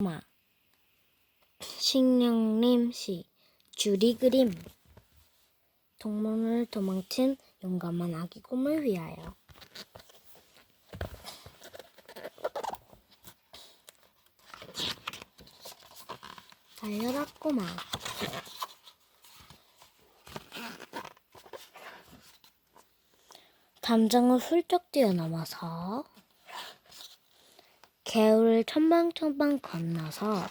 마. 식량림 시 줄이 그림. 동물을 도망친 용감한 아기 곰을 위하여. 달려라 꼬마. 담장을 훌쩍 뛰어넘어서 개울을 첨방첨방 건너서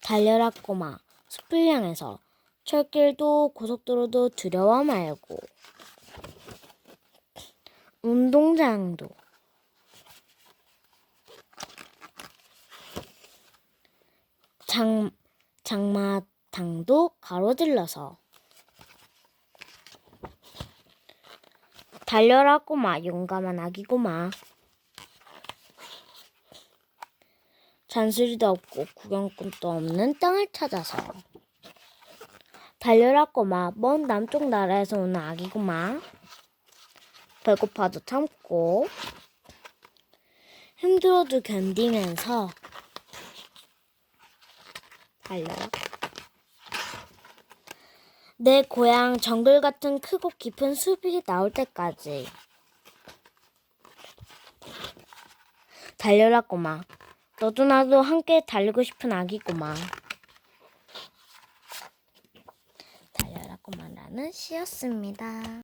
달려라 꼬마 숲을 향해서 철길도 고속도로도 두려워 말고 운동장도 장, 장마당도 가로질러서 달려라 꼬마 용감한 아기 꼬마 잔소리도 없고 구경꾼도 없는 땅을 찾아서. 달려라 꼬마 먼 남쪽 나라에서 오는 아기 꼬마. 배고파도 참고. 힘들어도 견디면서. 달려라. 내 고향 정글 같은 크고 깊은 숲이 나올 때까지. 달려라 꼬마 너도 나도 함께 달리고 싶은 아기 꼬마 달려라 꼬마라는 시였습니다.